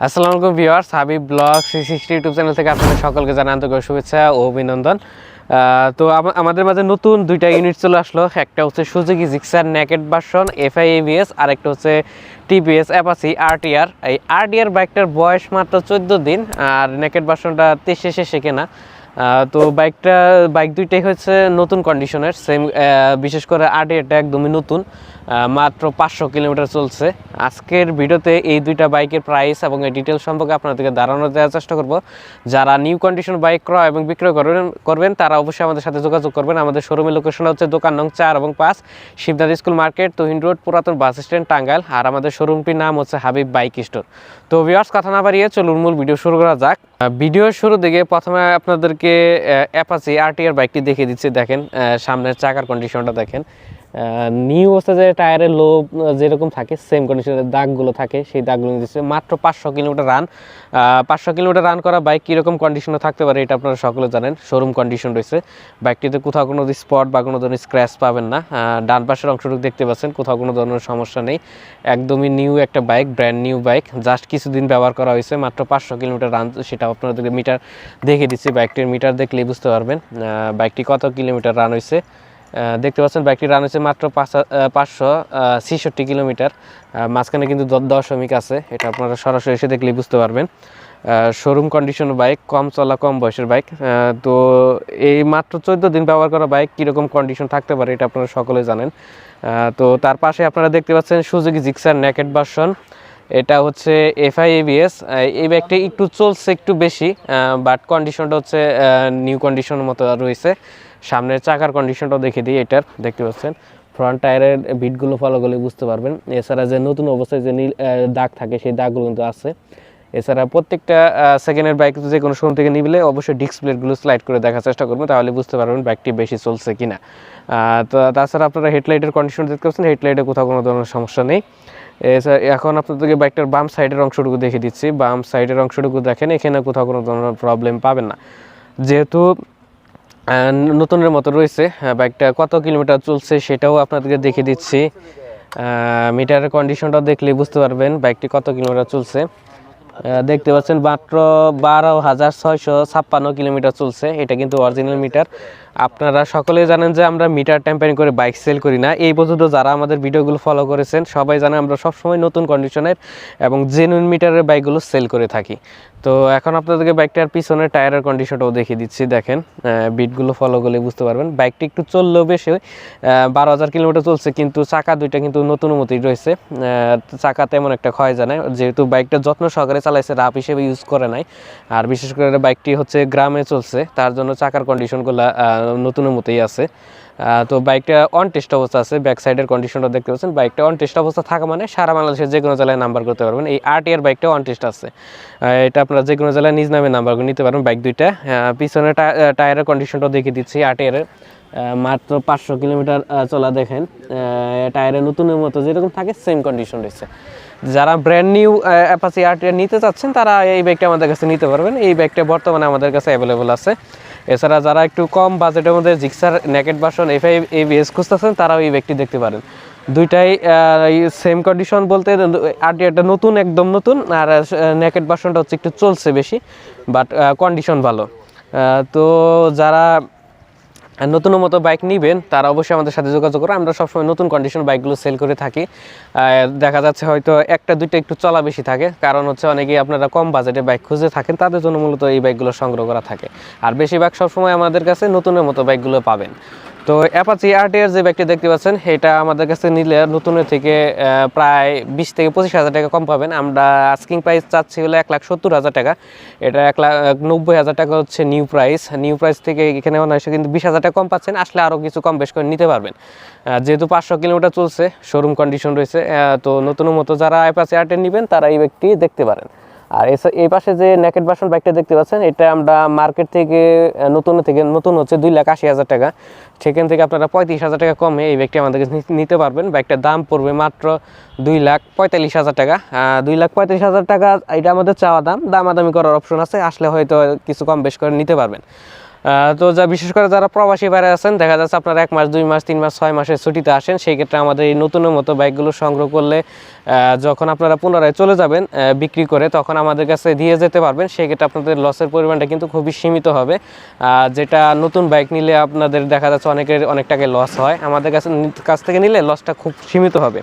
আসসালামু আলাইকুম viewers, Habib blog C sixty YouTube channel থেকে আপনাদের সকলকে জানাই আন্তরিক শুভেচ্ছা ও অভিনন্দন। তো আমাদের মাঝে নতুন দুইটা ইউনিট চলে আসলো। একটা হচ্ছে Suzuki Gixxer naked version FI ABS আর একটা হচ্ছে টিপিএস অ্যাপাসি আরটিআর এই আরটিআর বাইকটার বয়স মাত্র চোদ্দ দিন, আর নেকেট ভার্সনটা তেইশে শেষে কেনা। তো বাইকটা বাইক দুইটাই হচ্ছে নতুন কন্ডিশনের সেম বিশেষ করে আরটিআরটা একদমই নতুন। মাত্র পাঁচশো কিলোমিটার চলছে। আজকের ভিডিওতে এই দুইটা বাইকের প্রাইস এবং এই ডিটেল সম্পর্কে আপনাদেরকে ধারণা দেওয়ার চেষ্টা করব। যারা নিউ কন্ডিশন বাইক ক্রয় এবং বিক্রয় করবেন করবেন, তারা অবশ্যই আমাদের সাথে যোগাযোগ করবেন। আমাদের শোরুমের লোকেশন হচ্ছে দোকান নং চার এবং পাঁচ Shibnath school market, Tuhin road, পুরাতন বাস স্ট্যান্ড, টাঙ্গাইল। আর আমাদের শোরুমটির নাম হচ্ছে হাবিব বাইক স্টোর। তো ভিউয়ার্স কথা না বাড়িয়ে চলুন মূল ভিডিও শুরু করা যাক। ভিডিওর শুরু দিকে প্রথমে আপনাদেরকে অ্যাপাচি আরটিআর বাইকটি দেখিয়ে দিচ্ছি। দেখেন সামনের চাকার কন্ডিশনটা দেখেন। নিউ অবস্থা যে টায়ারের লো যেরকম থাকে সেম কন্ডিশনের দাগগুলো থাকে, সেই দাগগুলো দিচ্ছে মাত্র পাঁচশো কিলোমিটার রান পাঁচশো কিলোমিটার রান করা বাইক কীরকম কন্ডিশনে থাকতে পারে, এটা আপনারা সকলে জানেন। শোরুম কন্ডিশন রয়েছে। বাইকটিতে কোথাও কোনো স্পট বা কোনো ধরনের স্ক্র্যাচ পাবেন না। ডান পাশের অংশটুকু দেখতে পাচ্ছেন, কোথাও কোনো ধরনের সমস্যা নেই। একদমই নিউ একটা bike brand new bike just কিছুদিন ব্যবহার করা হয়েছে, মাত্র পাঁচশো কিলোমিটার রান সেটা আপনাদেরকে মিটার দেখে দিচ্ছি। বাইকটির মিটার দেখলেই বুঝতে পারবেন। বাইকটি কত কিলোমিটার রান হয়েছে। দেখতে পাচ্ছেন বাইকটি রান হয়েছে মাত্র পাঁচ পাঁচশো ছেষট্টি কিলোমিটার। মাঝখানে কিন্তু দশমিক আছে, এটা আপনারা সরাসরি এসে দেখলেই বুঝতে পারবেন। শোরুম কন্ডিশন বাইক, কম চলা, কম বয়সের বাইক। তো এই মাত্র চোদ্দ দিন ব্যবহার করা বাইক কীরকম কন্ডিশন থাকতে পারে এটা আপনারা সকলে জানেন। তো তার পাশে আপনারা দেখতে পাচ্ছেন সুজুকি জিক্সার নেকেট ভার্সন এটা হচ্ছে এফআই এবিএস এই বাইকটা একটু চলছে একটু বেশি বাট কন্ডিশনটা হচ্ছে নিউ কন্ডিশনের মতো রয়েছে। সামনের চাকার কন্ডিশনটাও দেখে দিই এটার। দেখতে পাচ্ছেন? ফ্রন্ট টায়ারের বিটগুলো ফলো করলে বুঝতে পারবেন। এছাড়া যে নতুন অবস্থায় যে নীল দাগ থাকে সেই দাগগুলো কিন্তু আছে। এছাড়া প্রত্যেকটা সেকেন্ডের বাইক যে কোনো শোরুম থেকে নিবলে অবশ্যই ডিস্ক প্লেটগুলো স্লাইড করে দেখার চেষ্টা করবেন তাহলে বুঝতে পারবেন বাইকটি বেশি চলছে কিনা। আহ, তো তাছাড়া আপনারা হেডলাইটের কন্ডিশন দেখতে পাচ্ছেন হেডলাইটে কোথাও কোনো ধরনের সমস্যা নেই। এছাড়া এখন আপনাদেরকে বাইকটার বাম সাইডের অংশটুকু দেখে দিচ্ছি। বাম সাইডের অংশটুকু দেখেন এখানে কোথাও কোনো ধরনের প্রবলেম পাবেন না। যেহেতু নতুনের মতো রয়েছে বাইকটা কত কিলোমিটার চলছে সেটাও আপনাদেরকে দেখে দিচ্ছি। মিটারের কন্ডিশনটা দেখলে বুঝতে পারবেন বাইকটি কত কিলোমিটার চলছে। দেখতে পাচ্ছেন মাত্র বারো হাজার ছয়শো ছাপ্পান্ন কিলোমিটার চলছে, এটা কিন্তু অরিজিনাল মিটার আপনারা সকলেই জানেন যে আমরা মিটার ট্যাম্পারিং করে বাইক সেল করি না। এই পর্যন্ত যারা আমাদের ভিডিওগুলো ফলো করেছেন, সবাই জানে আমরা সবসময় নতুন কন্ডিশনের এবং জেনুইন মিটারের বাইকগুলো সেল করে থাকি। তো এখন আপনাদেরকে বাইকটার পিছনের টায়ারের কন্ডিশনটাও দেখিয়ে দিচ্ছি, দেখেন বিটগুলো ফলো করলে বুঝতে পারবেন। বাইকটি একটু চললেও বেশি বারো হাজার কিলোমিটার চলছে, কিন্তু চাকা দুইটা কিন্তু নতুন মতোই রয়েছে। চাকা তেমন একটা ক্ষয় যায় না, যেহেতু বাইকটা যত্ন সহকারে চালাইছে, রাফ হিসেবে ইউজ করে নাই। আর বিশেষ করে বাইকটি হচ্ছে গ্রামে চলছে, তার জন্য চাকার কন্ডিশনগুলো নতুনের মতোই আছে। তো বাইকটা অন টেস্ট অবস্থা আছে ব্যাক সাইডের কন্ডিশনটা দেখতে পাচ্ছেন। বাইকটা অন টেস্ট অবস্থা থাকা মানে সারা বাংলাদেশের যে কোনো জেলায় নাম্বার করতে পারবেন। এই আট ইয়ার বাইকটা অন টেস্ট আছে। এটা আপনারা যে কোনো জেলায় নিজ নামে নাম্বার নিতে পারবেন বাইক দুইটা। পিছনে টায়ারের কন্ডিশনটাও দেখে দিচ্ছি আট ইয়ারের মাত্র পাঁচশো কিলোমিটার চলা দেখেন। আহ, টায়ারের নতুনের মতো যেরকম থাকে সেম কন্ডিশন রয়েছে। যারা ব্র্যান্ড নিউ অ্যাপাচি আরটিআর নিতে চাচ্ছেন তারা এই বাইকটা আমাদের কাছে নিতে পারবেন। এই বাইকটা বর্তমানে আমাদের কাছে অ্যাভেলেবল আছে। এছাড়া যারা একটু কম বাজেটের মধ্যে Gixxer, naked version FI ABS খুঁজতেছেন, তারাও এই ব্যাগটি দেখতে পারেন। দুইটাই সেম কন্ডিশন বলতে আর একটা নতুন, একদম নতুন, আর নেকেট বাসনটা হচ্ছে একটু চলছে বেশি বাট কন্ডিশন ভালো। তো যারা নতুন মতো বাইক নিবেন, তারা অবশ্যই আমাদের সাথে যোগাযোগ করে আমরা সবসময় নতুন কন্ডিশন বাইকগুলো সেল করে থাকি। দেখা যাচ্ছে হয়তো একটা, দুইটা একটু চলা বেশি থাকে। কারণ হচ্ছে অনেকেই আপনারা কম বাজেটে বাইক খুঁজে থাকেন, তাদের জন্য মূলত এই বাইকগুলো সংগ্রহ করা থাকে। আর বেশিরভাগ সবসময় আমাদের কাছে নতুনের মতো বাইকগুলো পাবেন। তো অ্যাপাচি আরটিআর যে বাইকটি দেখতে পাচ্ছেন, এটা আমাদের কাছে নিলে নতুনের থেকে প্রায় বিশ থেকে পঁচিশ হাজার টাকা কম পাবেন। আমরা আস্কিং প্রাইস চাচ্ছি হলো এক লাখ সত্তর হাজার টাকা। এটা এক লাখ নব্বই হাজার টাকা হচ্ছে নিউ প্রাইস নিউ প্রাইস থেকে এখানে অনায়াসে কিন্তু বিশ হাজার টাকা কম পাচ্ছেন, আসলে আরও কিছু কম বেশ করে নিতে পারবেন। যেহেতু পাঁচশো কিলোমিটার চলছে শোরুম কন্ডিশন রয়েছে তো নতুন মতো যারা অ্যাপাচি আরটিআর নেবেন, তারা এই ব্যক্তি দেখতে পারেন। আর এই পাশে যে নেকেট বাসন বাইকটা দেখতে পাচ্ছেন, এটা আমরা মার্কেট থেকে নতুন থেকে, নতুন হচ্ছে দুই লাখ আশি হাজার টাকা। সেখান থেকে আপনারা পঁয়ত্রিশ হাজার টাকা কমে এই বাইকটি আমাদের নিতে পারবেন। বাইকটার দাম পড়বে মাত্র দুই লাখ পঁয়তাল্লিশ হাজার টাকা। দুই লাখ পঁয়ত্রিশ হাজার টাকা, এটা আমাদের চাওয়া দাম। দামাদামি করার অপশন আছে, আসলে হয়তো কিছু কম বেশ করে নিতে পারবেন। তো যা বিশেষ করে যারা প্রবাসী বাইরে আছেন, দেখা যাচ্ছে আপনারা এক মাস, দুই মাস, তিন মাস, ছয় মাসের ছুটিতে আসেন, সেই ক্ষেত্রে আমাদের এই নতুনের মতো বাইকগুলো সংগ্রহ করলে যখন আপনারা পুনরায় চলে যাবেন বিক্রি করে তখন আমাদের কাছে দিয়ে যেতে পারবেন। সেই ক্ষেত্রে আপনাদের লসের পরিমাণটা কিন্তু খুবই সীমিত হবে। যেটা নতুন বাইক নিলে আপনাদের দেখা যাচ্ছে অনেকের, অনেক টাকায় লস হয়। আমাদের কাছে কাছ থেকে নিলে লসটা খুব সীমিত হবে।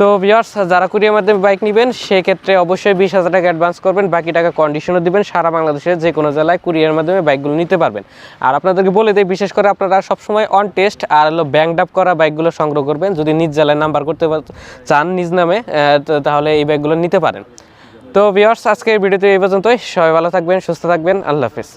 তো ভিউয়ার্স যারা কুরিয়ার মাধ্যমে বাইক নেবেন, সেক্ষেত্রে অবশ্যই বিশ হাজার টাকা অ্যাডভান্স করবেন। বাকি টাকা কন্ডিশনও দিবেন। সারা বাংলাদেশের যে কোনো জেলায় কুরিয়ার মাধ্যমে বাইকগুলো নিতে পারবেন। আর আপনাদেরকে বলে দিই, বিশেষ করে আপনারা সবসময় অন টেস্ট আর হলো ব্যাংক আপ করা বাইকগুলো সংগ্রহ করবেন। যদি নিজ জেলায় নাম্বার করতে চান নিজ নামে তাহলে এই বাইকগুলো নিতে পারেন। তো ভিউয়ার্স আজকের ভিডিওতে এই পর্যন্তই। সবাই ভালো থাকবেন, সুস্থ থাকবেন। আল্লাহ হাফিজ।